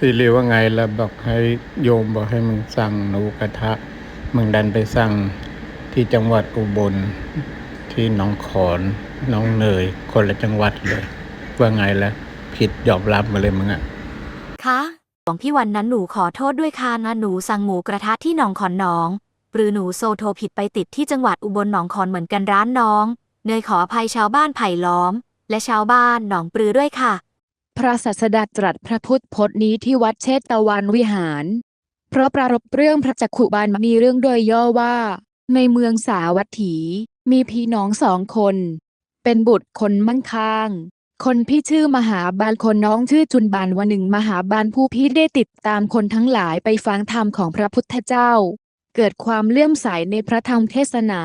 สิริว่าไงแล้วบอกให้โยมบอกให้มึงสั่งหนูกระทะ มึงดันไปสั่งที่จังหวัดอุบล ที่หนองขอนหน้องเนย คนละจังหวัดเลย ว่าไงแล้วผิดยอมรับมาเลยมึงอะคะของพี่วันนั้นหนูขอโทษด้วยค่ะนะหนูสั่งหมูกระทะที่หนองขอนน้อง หรือหนูโซโทผิดไปติดที่จังหวัดอุบลหนองขอนเหมือนกันร้านน้อง เนยขออภัยชาวบ้านไผ่ล้อม และชาวบ้านหนองปลือด้วยค่ะ พระศาสดาตรัสพระพุทธพจน์นี้ที่วัดเชตวันวิหาร เพราะปรารภเรื่องพระจักขุบาลมีเรื่องโดยย่อว่า ในเมืองสาวัตถี มีพี่น้องสองคน เป็นบุตรคนมั่งคั่งคนพี่ชื่อมหาบาลคนน้องชื่อจุนบาลวันหนึ่งมหาบาลผู้พี่ได้ติดตามคนทั้งหลายไปฟังธรรมของพระพุทธเจ้า เกิดความเลื่อมใสในพระธรรมเทศนา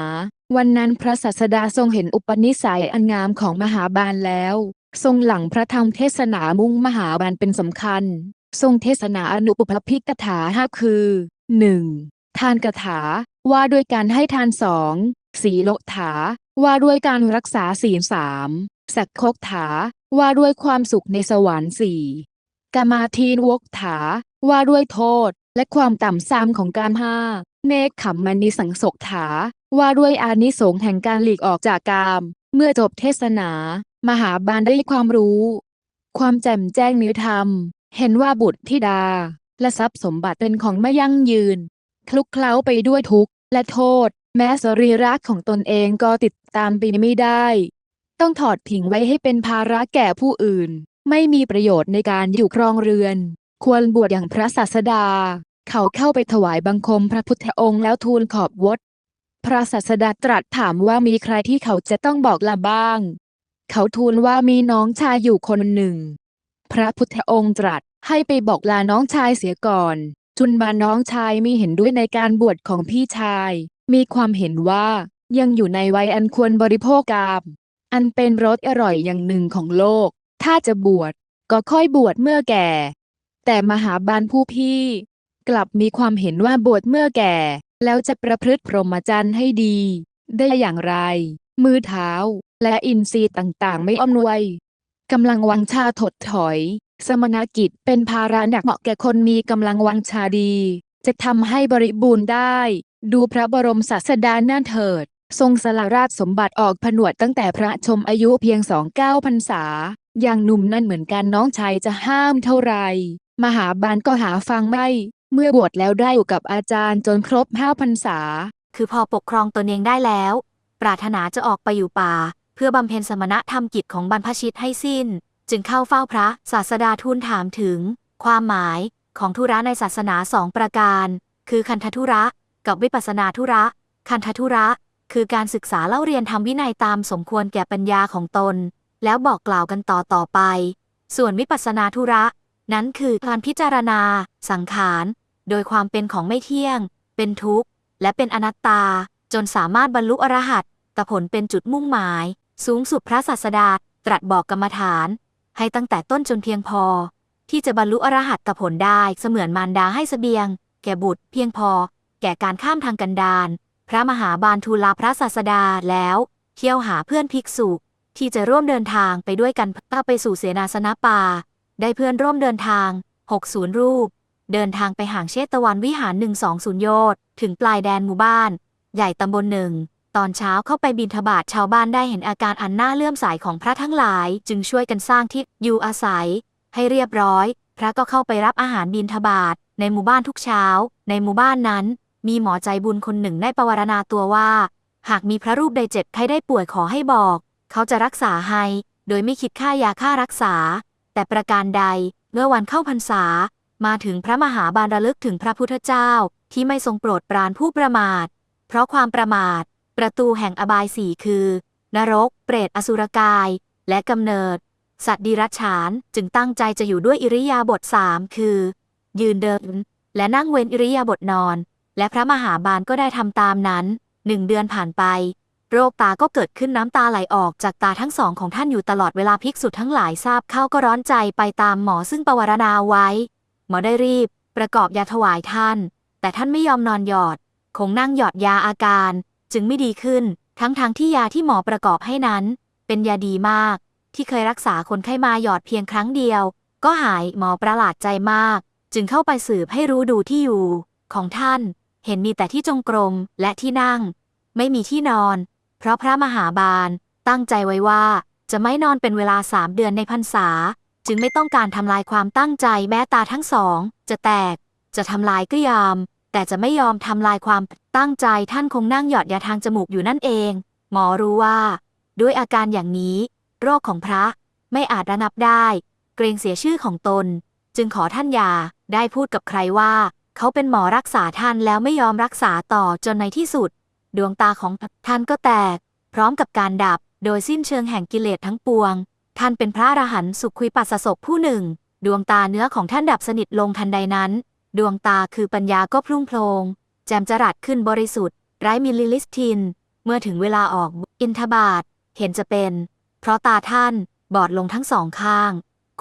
วันนั้นพระศาสดาทรงเห็นอุปนิสัยอันงามของมหาบาลแล้ว ทรงหลังพระธรรมเทศนามุ่งมหาบาลเป็นสำคัญ ทรงเทศนาอนุปปพิกถาห้าคือ 1. ทานกถา ว่าด้วยการให้ทานสองสีโลถา ว่าด้วยการรักษาศีลสามสักคกถา ว่าด้วยความสุขในสวรรค์สี่กามาทีนวกถา ว่าด้วยโทษ และความต่ำซามของการห้าเนคขมมณีสังสกถา ว่าด้วยอานิสงส์แห่งการหลีกออกจากกาม เมื่อจบเทศนา มหาบาลได้ความรู้ ความแจ่มแจ้งในธรรม เห็นว่าบุตรธิดา และทรัพย์สมบัติเป็นของไม่ยั่งยืน คลุกเคล้าไปด้วยทุกข์และโทษ แม้สรีระของตนเองก็ติดตามไปไม่ได้ ต้องถอดทิ้งไว้ให้เป็นภาระแก่ผู้อื่น ไม่มีประโยชน์ในการอยู่ครองเรือน ควรบวชอย่างพระศาสดา เขาเข้าไปถวายบังคมพระพุทธองค์แล้วทูลขอบวชพระศาสดาตรัสถามว่ามีใครที่เขาจะต้องบอกลาบ้าง เขาทูลว่ามีน้องชายอยู่คนหนึ่ง พระพุทธองค์ตรัสให้ไปบอกลาน้องชายเสียก่อน จุนบาน้องชายมีเห็นด้วยในการบวชของพี่ชาย มีความเห็นว่ายังอยู่ในวัยอันควรบริโภคกาม อันเป็นรสอร่อยอย่างหนึ่งของโลก ถ้าจะบวชก็ค่อยบวชเมื่อแก่ แต่มหาบาลผู้พี่ กลับมีความเห็นว่าบวชเมื่อแก่ แล้วจะประพฤติพรหมจรรย์ให้ดี ได้อย่างไร มือเท้า และอินทรีย์ต่างๆ ไม่อำนวยกำลังวังชาถดถอย สมณกิจเป็นภาระหนักเหมาะแก่คนมีกำลังวังชาดี จะทำให้บริบูรณ์ได้ ดูพระบรมศาสดาหน้าเถิด ทรงสละราชสมบัติออกผนวดตั้งแต่พระชมอายุเพียงสองเก้าพรรษา อย่างหนุ่มนั่นเหมือนกันน้องชายจะห้ามเท่าไร มหาบาลก็หาฟังไม่ เมื่อบวชแล้วได้อยู่กับอาจารย์จนครบห้าพรรษา คือพอปกครองตนเองได้แล้ว ปรารถนาจะออกไปอยู่ป่า พื่อบำเพ็ญสมณธรรมกิจของบรรพชิตให้สิ้น จึงเข้าเฝ้าพระศาสดาทูลถามถึง ความหมายของธุระในศาสนาสองประการ คือคันธธุระ กับวิปัสนาธุระ คันธธุระ คือการศึกษาเล่าเรียนทำวินัยตามสมควรแก่ปัญญาของตน แล้วบอกกล่าวกันต่อต่อไป ส่วนวิปัสสนาธุระ นั้นคือการพิจารณา สังขาร โดยความเป็นของไม่เที่ยง เป็นทุกข์ และเป็นอนัตตา จนสามารถบรรลุอรหัตตผลเป็นจุดมุ่งหมาย สูงสุดพระศาสดาตรัสบอกกรรมฐาน ให้ตั้งแต่ต้นจนเพียงพอ ที่จะบรรลุอรหัตตผลได้เสมือนมารดาให้เสบียง แก่บุตร เพียงพอ แก่การข้ามทางกันดารพระมหาบาลทูลลาพระศาสดาแล้วเที่ยวหาเพื่อนภิกษุ ที่จะร่วมเดินทางไปด้วยกันเพื่อไปสู่เสนาสนะป่า ได้เพื่อนร่วมเดินทาง 60 รูป เดินทางไปห่างเชตวันวิหาร 120 โยชน์ถึงปลายแดนหมู่บ้าน ใหญ่ตำบลหนึ่ง ตอนเช้าเข้าไปบินทบาทชาวบ้านได้เห็นอาการอันน่าเลื่อมใสของพระทั้งหลาย จึงช่วยกันสร้างที่อยู่อาศัย ให้เรียบร้อย พระก็เข้าไปรับอาหารบินทบาทในหมู่บ้านทุกเช้า ในหมู่บ้านนั้น มีหมอใจบุญคนหนึ่งได้ประวารณาตัวว่า หากมีพระรูปใดเจ็บไข้ได้ป่วยขอให้บอก เขาจะรักษาให้ โดยไม่คิดค่ายาค่ารักษา แต่ประการใดเมื่อวันเข้าพรรษา มาถึงพระมหาบาลระลึกถึงพระพุทธเจ้าที่ไม่ทรงโปรดปรานผู้ประมาท เพราะความประมาท ประตูแห่งอบายสี่คือ นรก เปรตอสุรกาย และกำเนิด สัตว์ดิรัจฉานจึงตั้งใจจะอยู่ด้วยอิริยาบถสามคือ ยืนเดิน และนั่งเว้นอิริยาบถนอน และพระมหาบาลก็ได้ทำตามนั้นหนึ่งเดือนผ่านไป โรคตาก็เกิดขึ้นน้ำตาไหลออกจากตาทั้งสองของท่านอยู่ตลอดเวลาภิกษุทั้งหลายทราบเข้าก็ร้อนใจไปตามหมอซึ่งประวารณาไว้ หมอได้รีบ ประกอบยาถวายท่าน แต่ท่านไม่ยอมนอนหยอด คงนั่งหยอดยาอาการ จึงไม่ดีขึ้น ทั้งทางๆที่ยาที่หมอประกอบให้นั้น เป็นยาดีมาก ที่เคยรักษาคนไข้มาหยอดเพียงครั้งเดียว ก็หายหมอประหลาดใจมาก จึงเข้าไปสืบให้รู้ดูที่อยู่ ของท่าน เห็นมีแต่ที่จงกรมและที่นั่ง ไม่มีที่นอน เพราะพระมหาบาล ตั้งใจไว้ว่าจะไม่นอนเป็นเวลาสามเดือนในพรรษา จึงไม่ต้องการทำลายความตั้งใจแม้ตาทั้งสอง จะแตก จะทำลายก็ยอม แต่จะไม่ยอมทำลายความตั้งใจท่านคงนั่งหยอดยาทางจมูกอยู่นั่นเอง หมอรู้ว่า ด้วยอาการอย่างนี้ โรคของพระไม่อาจระนับได้ เกรงเสียชื่อของตน จึงขอท่านยาได้พูดกับใครว่า เขาเป็นหมอรักษาท่านแล้วไม่ยอมรักษาต่อจนในที่สุด ดวงตาของท่านก็แตก พร้อมกับการดับ โดยสิ้นเชิงแห่งกิเลสทั้งปวง ท่านเป็นพระอรหันต์สุขุยปัสสศกผู้หนึ่ง ดวงตาเนื้อของท่านดับสนิทลงทันใดนั้น ดวงตาคือปัญญาก็พรุ่งโพลงแจ่มจรัสขึ้นบริสุทธิ์ ไร้มิลลิลิสทิน เมื่อถึงเวลาออกอินทบาทเห็นจะเป็น เพราะตาท่านบอดลงทั้งสองข้าง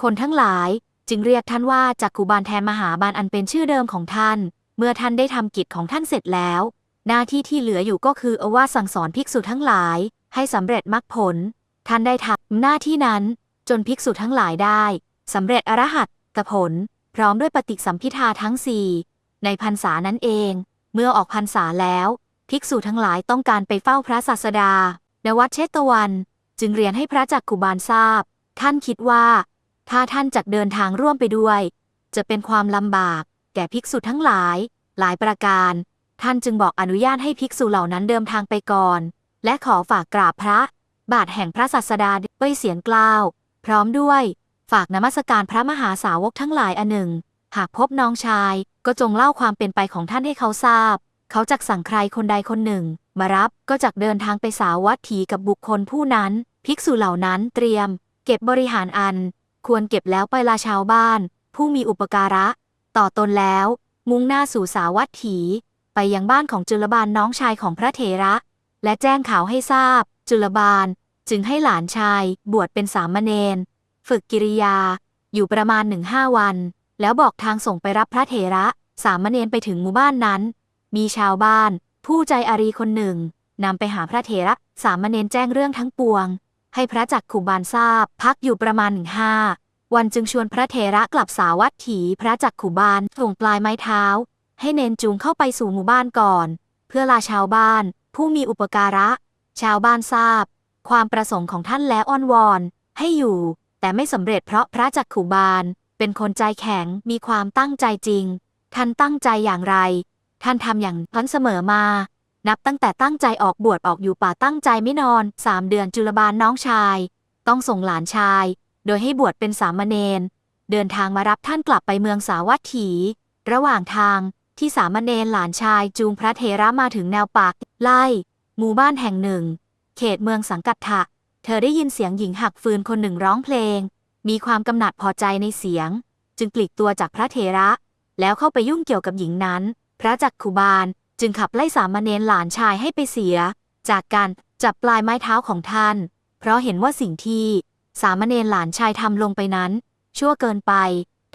คนทั้งหลายจึงเรียกท่านว่าจักกุบาลแทนมหาบาลอันเป็นชื่อเดิมของท่าน เมื่อท่านได้ทำกิจของท่านเสร็จแล้ว หน้าที่ที่เหลืออยู่ก็คือเอาว่าสั่งสอนภิกษุทั้งหลาย ให้สำเร็จมรรคผล ท่านได้ทำหน้าที่นั้น จนภิกษุทั้งหลายได้สำเร็จอรหัตตผล พร้อมด้วยปฏิสัมพิทาทั้งสี่ในพรรษานั้นเอง เมื่อออกพรรษาแล้ว ภิกษุทั้งหลายต้องการไปเฝ้าพระศาสดา ณวัดเชตวัน จึงเรียนให้พระจักกุบาลทราบ ท่านคิดว่า ถ้าท่านจักเดินทางร่วมไปด้วย จะเป็นความลำบาก แก่ภิกษุทั้งหลาย หลายประการ ท่านจึงบอกอนุญาตให้ภิกษุเหล่านั้นเดินทางไปก่อน และขอฝากกราบพระ บาทแห่งพระศาสดาด้วยเสียงกล่าว พร้อมด้วย ฝากนมัสการพระมหาสาวกทั้งหลายอันหนึ่ง หากพบน้องชาย ก็จงเล่าความเป็นไปของท่านให้เขาทราบ เขาจักสั่งใครคนใดคนหนึ่ง มารับก็จักเดินทางไปสาวัตถีกับบุคคลผู้นั้น ภิกษุเหล่านั้นเตรียม เก็บบริหารอัน ควรเก็บแล้วไปลาชาวบ้าน ผู้มีอุปการะ ต่อตนแล้ว มุ่งหน้าสู่สาวัตถี ไปยังบ้านของจุลบาลน้องชายของพระเถระ และแจ้งข่าวให้ทราบ จุลบาลจึงให้หลานชายบวชเป็นสามเณร ฝึกกิริยา อยู่ประมาณหนึ่งห้าวัน แล้วบอกทางส่งไปรับพระเถระ สามเณรไปถึงหมู่บ้านนั้น มีชาวบ้าน ผู้ใจอารีคนหนึ่งนำไปหาพระเถระสามเณรแจ้งเรื่องทั้งปวง ให้พระจักขุบาลทราบ พักอยู่ประมาณหนึ่งห้าวันจึงชวนพระเถระกลับสาวัตถีพระจักขุบาลส่งปลายไม้เท้า ให้เนนจูงเข้าไปสู่หมู่บ้านก่อน เพื่อลาชาวบ้าน ผู้มีอุปการะ ชาวบ้านทราบ ความประสงค์ของท่านแล้วอ้อนวอน ให้อยู่ แต่ไม่สำเร็จเพราะพระจักขุบาล เป็นคนใจแข็งมีความตั้งใจจริง ท่านตั้งใจอย่างไร ท่านทำอย่างนั้นเสมอมา นับตั้งแต่ตั้งใจออกบวชออกอยู่ป่าตั้งใจไม่นอนสามเดือนจุลบาลน้องชาย ต้องส่งหลานชาย โดยให้บวชเป็นสามเณรเดินทางมารับท่านกลับไปเมืองสาวัตถี ระหว่างทางที่สามเณรหลานชายจูงพระเทระมาถึงแนวปากไล่หมู่บ้านแห่งหนึ่ง เขตเมืองสังกัดทะ เธอได้ยินเสียงหญิงหักฟืนคนหนึ่งร้องเพลง มีความกำหนัดพอใจในเสียง จึงปลีกตัวจากพระเทระ แล้วเข้าไปยุ่งเกี่ยวกับหญิงนั้น พระจักขุบาลจึงขับไล่สามเณรหลานชายให้ไปเสีย จากการจับปลายไม้เท้าของท่าน เพราะเห็นว่าสิ่งที่สามเณรหลานชายทำลงไปนั้น ชั่วเกินไป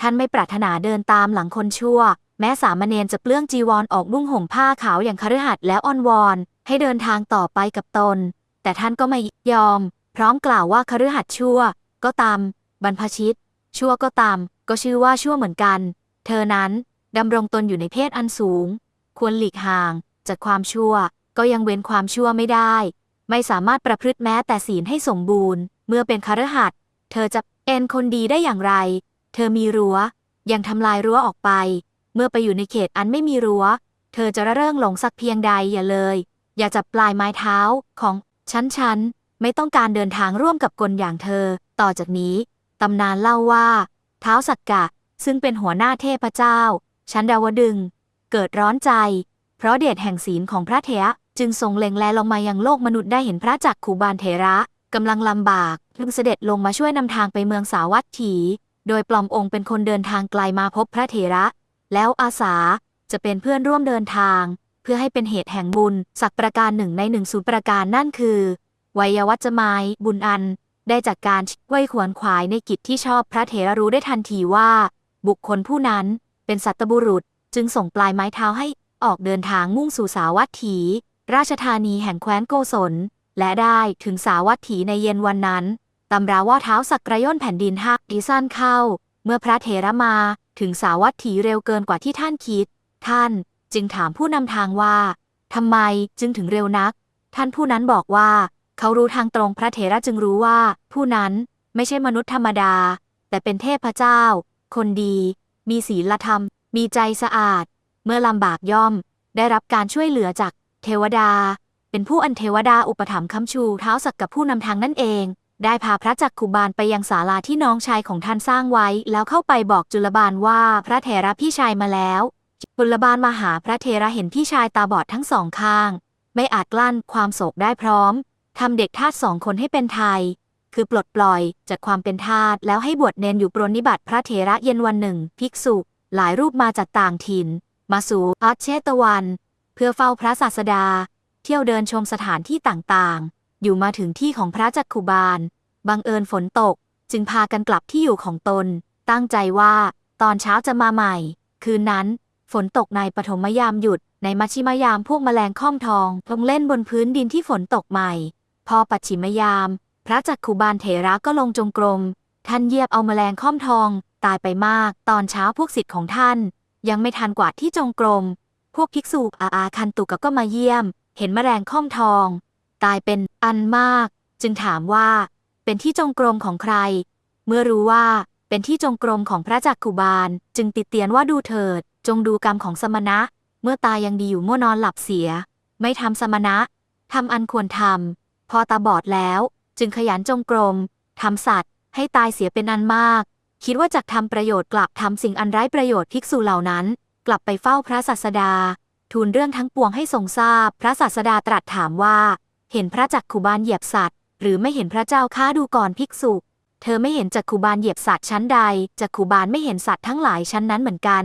ท่านไม่ปรารถนาเดินตามหลังคนชั่ว แม้สามเณรจะเปลื้องจีวรออกนุ่งห่มผ้าขาวอย่างคฤหัสถ์แล้วอ้อนวอน ให้เดินทางต่อไปกับตน แต่ท่านก็ไม่ยอม พร้อมกล่าวว่าคฤหัสถ์ชั่ว ก็ตาม บรรพชิต ชั่วก็ตาม ก็ชื่อว่าชั่วเหมือนกัน เธอนั้นดำรงตนอยู่ในเพศอันสูง ควรหลีกห่าง จากความชั่ว ก็ยังเว้นความชั่วไม่ได้ ไม่สามารถประพฤติแม้แต่ศีลให้สมบูรณ์ เมื่อเป็นคฤหัสถ์เธอจะเอ็นคนดีได้อย่างไร เธอมีรั้ว ยังทำลายรั้วออกไป เมื่อไปอยู่ในเขตอันไม่มีรั้ว เธอจะระเริงหลงสักเพียงใดอย่าเลย อย่าจับปลายไม้เท้าของฉันฉัน ไม่ต้องการเดินทางร่วมกับคนอย่างเธอ ต่อจากนี้ ตำนานเล่าว่าเท้าสักกะ ซึ่งเป็นหัวหน้าเทพเจ้า ชั้นดาวดึง เกิดร้อนใจ เพราะเดชแห่งศีลของพระเถระจึงทรงเล็งแลลงมายังโลกมนุษย์ได้เห็นพระจักขุบาลเถระกำลังลำบากจึงเสด็จลงมาช่วยนำทางไปเมืองสาวัตถี โดยปลอมองค์เป็นคนเดินทางไกลมาพบพระเถระ แล้วอาสาจะเป็นเพื่อนร่วมเดินทาง เพื่อให้เป็นเหตุแห่งบุญ สักประการหนึ่งในหนึ่งสูตรประการนั่นคือ วัยวัจจะไมยบุญอัน ได้จากการไว้ขวนขวายในกิจที่ชอบพระเถระรู้ได้ทันทีว่า บุคคลผู้นั้นเป็นสัตบุรุษจึงส่งปลายไม้เท้าให้ออกเดินทางมุ่งสู่สาวัตถี ราชธานีแห่งแคว้นโกศล และได้ถึงสาวัตถีในเย็นวันนั้นตำราว่าเท้าสักกระย่นแผ่นดินหักดีสั้นเข้า เมื่อพระเถระมาถึงสาวัตถีเร็วเกินกว่าที่ท่านคิด ท่านจึงถามผู้นำทางว่าทำไมจึงถึงเร็วนัก ท่านผู้นั้นบอกว่า เขารู้ทางตรงพระเถระจึงรู้ว่า ผู้นั้นไม่ใช่มนุษย์ธรรมดา แต่เป็นเทพเจ้า คนดี มีศีลธรรม มีใจสะอาด เมื่อลำบากย่อม ได้รับการช่วยเหลือจากเทวดา เป็นผู้อันเทวดาอุปถัมภ์ค้ำชูเท้าสักกับผู้นำทางนั่นเอง ได้พาพระจักคุบาลไปยังศาลาที่น้องชายของท่านสร้างไว้ แล้วเข้าไปบอกจุลบาลว่าพระเถระพี่ชายมาแล้วจุลบาลมาหาพระเถระเห็นพี่ชายตาบอดทั้งสองข้าง ไม่อาจกลั้นความโศกได้พร้อม ทำเด็กทาสสองคนให้เป็นไทย คือปลดปล่อยจากความเป็นทาสแล้วให้บวชเนนอยู่ปรนนิบัติพระเถระเย็นวันหนึ่ง ภิกษุ หลายรูปมาจากต่างถิ่น มาสู่อัชเชตวัน เพื่อเฝ้าพระศาสดา เที่ยวเดินชมสถานที่ต่างๆ อยู่มาถึงที่ของพระจักคุบาล บังเอิญฝนตก จึงพากันกลับที่อยู่ของตน ตั้งใจว่า ตอนเช้าจะมาใหม่ คืนนั้น ฝนตกในปฐมยามหยุดในมัชชิมยามพวกแมลงค่อมทองลงเล่นบนพื้นดินที่ฝนตกใหม่ พอปัจฉิมยาม พระจักคุบาลเถระก็ลงจงกรม ท่านเยียบเอาแมลงค่อมทอง ตายไปมาก ตอนเช้าพวกศิษย์ของท่าน ยังไม่ทันกวาดที่จงกรม พวกภิกษุอาอาคันตุกะก็มาเยี่ยม เห็นแมลงค่อมทอง ตายเป็นอันมาก จึงถามว่า เป็นที่จงกรมของใคร เมื่อรู้ว่าเป็นที่จงกรมของพระจักคุบาล จึงติดเตียนว่าดูเถิด จงดูกรรมของสมณะ เมื่อตายยังดีอยู่เมั่วนอนหลับเสีย ไม่ทำสมณะทำอันควรทำ พอตาบอดแล้ว จึงขยันจงกรมทำสัตว์ ให้ตายเสียเป็นอันมาก คิดว่าจะทำประโยชน์กลับทำสิ่งอันไร้ประโยชน์ภิกษุเหล่านั้น กลับไปเฝ้าพระศาสดา ทูลเรื่องทั้งปวงให้ทรงทราบ พระศาสดาตรัสถามว่า เห็นพระจักคุบาลเหยียบสัตว์ หรือไม่เห็นพระเจ้าข้าดูก่อนภิกษุ เธอไม่เห็นจักคุบาลเหยียบสัตว์ชั้นใดจักคุบาลไม่เห็นสัตว์ทั้งหลายชั้นนั้นเหมือนกัน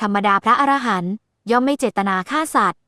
ธรรมดาพระอรหันต์ย่อมไม่เจตนาฆ่าสัตว์